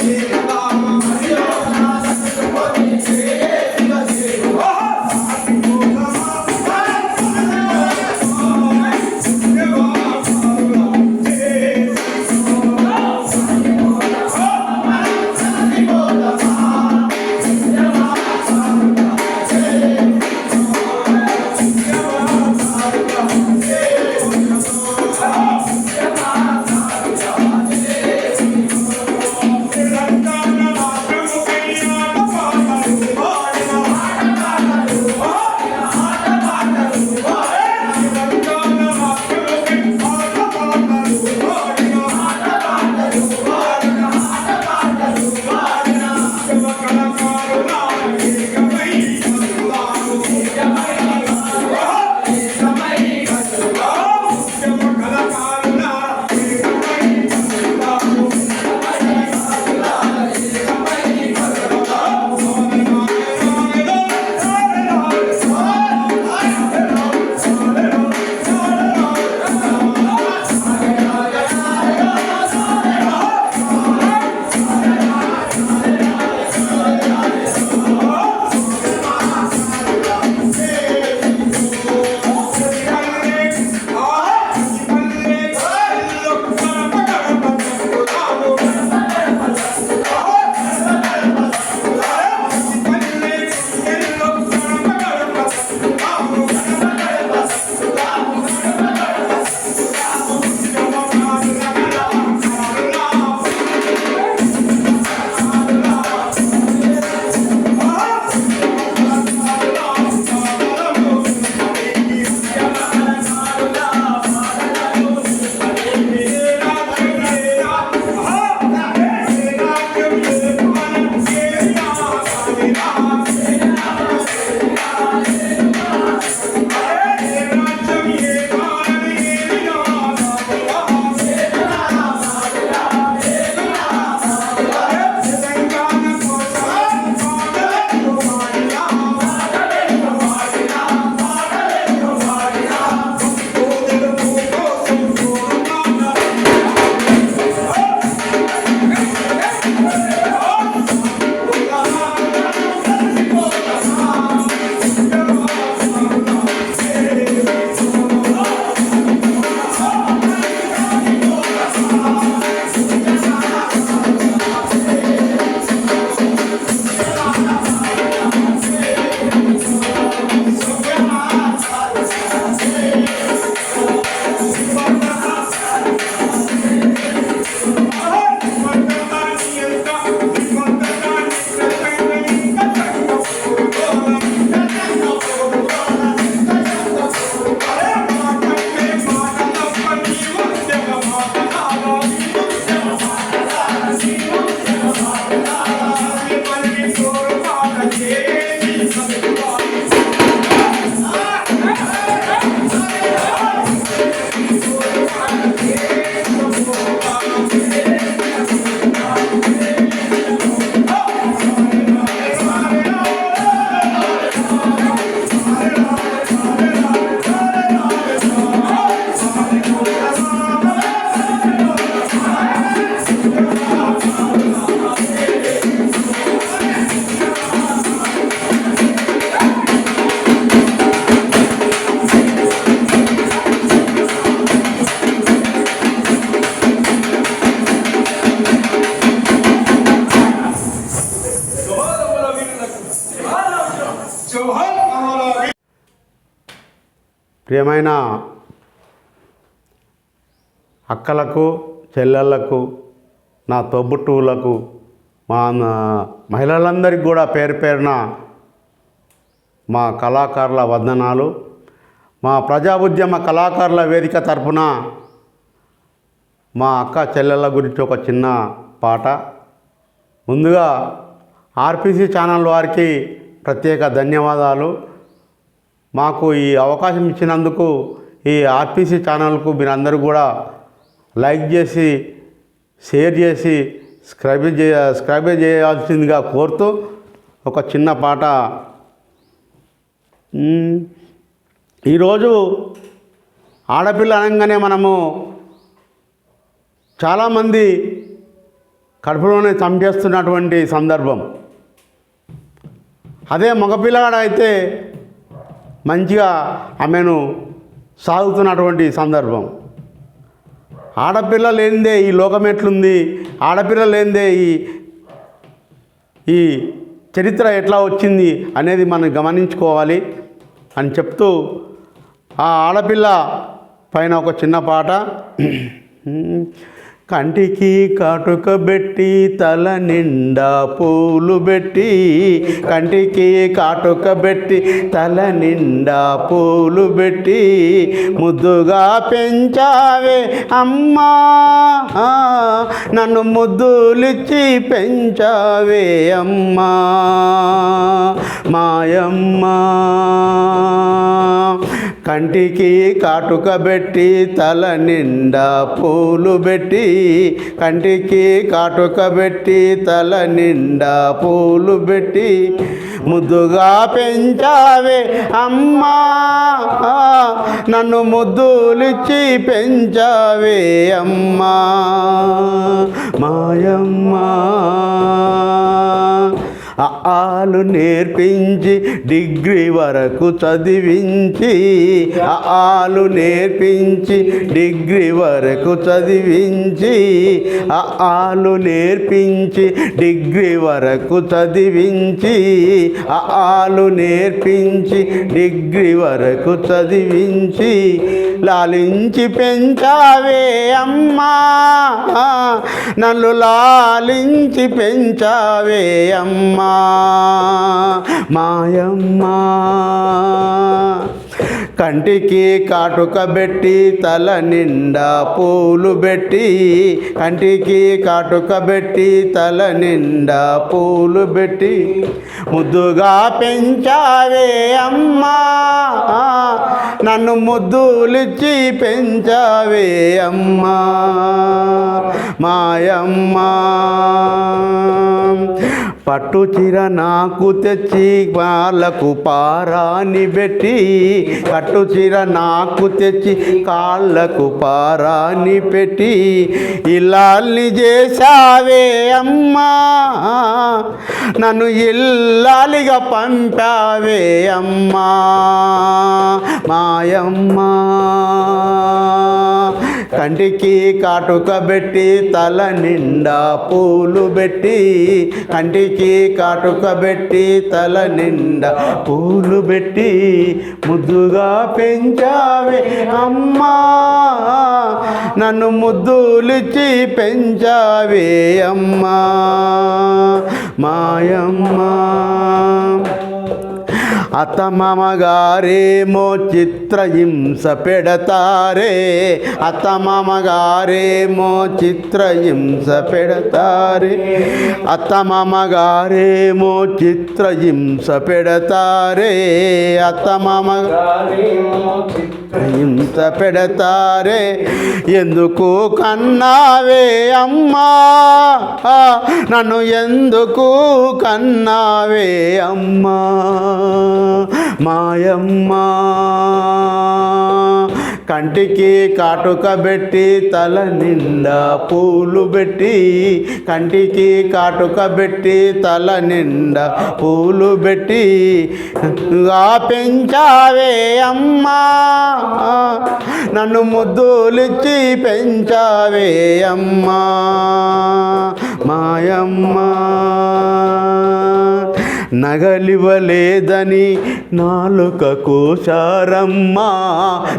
here. ప్రియమైన అక్కలకు చెల్లెళ్ళకు నా తోబుట్టువులకు మా నా- మహిళలందరికీ కూడా పేరు పేరున మా కళాకారుల వందనాలు. మా ప్రజా ఉద్యమ కళాకారుల వేదిక తరపున మా అక్క చెల్లెళ్ళ గురించి ఒక చిన్న పాట. ముందుగా ఆర్పిసి ఛానల్ వారికి ప్రత్యేక ధన్యవాదాలు. మాకు ఈ అవకాశం ఇచ్చినందుకు ఈ ఆర్పీసీ ఛానల్కు మీరందరూ కూడా లైక్ చేసి షేర్ చేసి స్క్రైబ్ చేయ స్క్రైబ్ చేయాల్సిందిగా కోరుతూ ఒక చిన్న పాట. ఈరోజు ఆడపిల్ల అనగానే మనము చాలామంది కడుపులోనే చంపేస్తున్నటువంటి సందర్భం. అదే మగపిల్లగాడైతే అయితే మంచిగా ఆమెను సాగుతున్నటువంటి సందర్భం. ఆడపిల్ల లేనిదే ఈ లోకం ఎట్లుంది? ఆడపిల్ల లేనిదే ఈ ఈ చరిత్ర ఎట్లా వచ్చింది అనేది మనం గమనించుకోవాలి అని చెప్తూ ఆ ఆడపిల్ల పైన ఒక చిన్న పాట. కంటికి కాటుక పెట్టి తల నిండా పూలు పెట్టి కంటికి కాటుక పెట్టి తల నిండా పూలు పెట్టి ముద్దుగా పెంచావే అమ్మా నన్ను ముద్దులిచ్చి పెంచావే అమ్మా. మాయమ్మా కంటికి కాటుక పెట్టి తల నిండా పూలు పెట్టి కంటికి కాటుక పెట్టి తల నిండా పూలు పెట్టి ముద్దుగా పెంచావే అమ్మా. నన్ను ముద్దులిచ్చి పెంచావే అమ్మా. మాయమ్మా. ఆలు నేర్పించి డిగ్రీ వరకు చదివించి ఆలు నేర్పించి డిగ్రీ వరకు చదివించి ఆలు నేర్పించి డిగ్రీ వరకు చదివించి ఆలు నేర్పించి డిగ్రీ వరకు చదివించి లాలించి పెంచావే అమ్మా నన్ను లాలించి పెంచావే అమ్మా. మాయమ్మ. కంటికి కాటుక పెట్టి తల నిండా పూలు పెట్టి కంటికి కాటుక పెట్టి తల నిండా పూలు పెట్టి ముద్దుగా పెంచావే అమ్మా. నన్ను ముద్దులిచ్చి పెంచావే అమ్మా. మాయమ్మా. పట్టు చీర నాకు తెచ్చి వాళ్ళకు పారాని పెట్టి పట్టు చీర నాకు తెచ్చి కాళ్ళకు పారాని పెట్టి ఇల్లాల్ని చేశావే అమ్మా. నన్ను ఇల్లాలిగా పంపావే అమ్మా. మాయమ్మా. కంటికి కాటుక పెట్టి తల నిండా పూలు పెట్టి కంటికి కాటుక పెట్టి తల నిండా పూలు పెట్టి ముద్దుగా పెంచావే అమ్మా. నన్ను ముద్దులిచ్చి పెంచావే అమ్మా. మాయమ్మా. అత్తమామగారేమో చిత్రహింస పెడతారే. అత్తమామగారేమో చిత్రహింస పెడతారే. అత్తమామగారేమో చిత్రహింస పెడతారే. అత్తమామగారేమో హింస పెడతారే. ఎందుకు కన్నావే అమ్మా? నన్ను ఎందుకు కన్నావే అమ్మా? మాయమ్మ. కంటికి కాటుక పెట్టి తల నిండా పూలు పెట్టి కంటికి కాటుక పెట్టి తల నిండా పూలు పెట్టి పెంచావే అమ్మా. నన్ను ముద్దులిచ్చి పెంచావే అమ్మా. మాయమ్మా. నగలివలేదని నాలుక కోశారమ్మా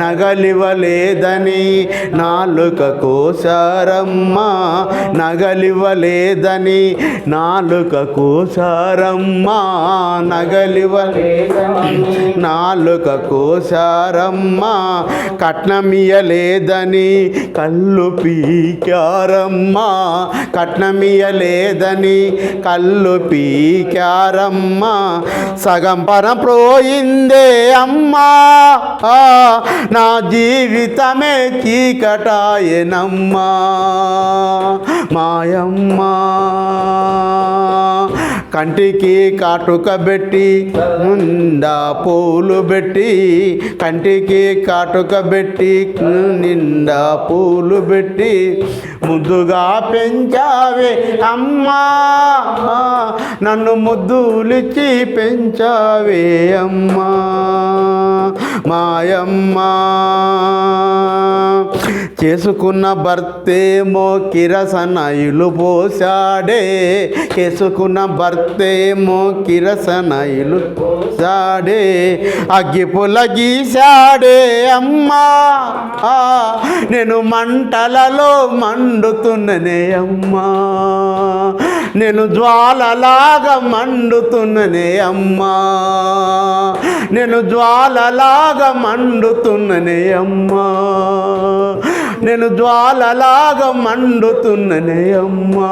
నగలివలేదని నాలుక కోశారమ్మా నగలివలేదని నాలుక కోశారమ్మా నగలివలేదని నాలుక కోశారమ్మా కట్నమియలేదని కళ్ళు పీకారమ్మా కట్నమియలేదని కళ్ళు పీకారమ్మా సగం పరం పోయిందే అమ్మా. నా జీవితమే చీకటాయనమ్మా. మాయమ్మా. కంటికి కాటుక పెట్టి నిండా పూలు పెట్టి కంటికి కాటుక పెట్టి నిండా పూలు పెట్టి ముద్దుగా పెంచావే అమ్మా. నన్ను ముద్దులిచ్చి పెంచావే అమ్మా. మాయమ్మా. చేసుకున్న భర్తేమో కిరసనైలు పోసాడే. చేసుకున్న భర్తేమో కిరసనైలు పోసాడే. అగ్గి పుల్ల గీశాడే అమ్మా. నేను మంటలలో మండుతున్ననే అమ్మా. నేను జ్వాలలాగా మండుతున్ననే అమ్మా. నేను జ్వాలలాగా మండుతున్ననే అమ్మా. నేను జ్వాలలాగా మండుతున్ననే అమ్మా.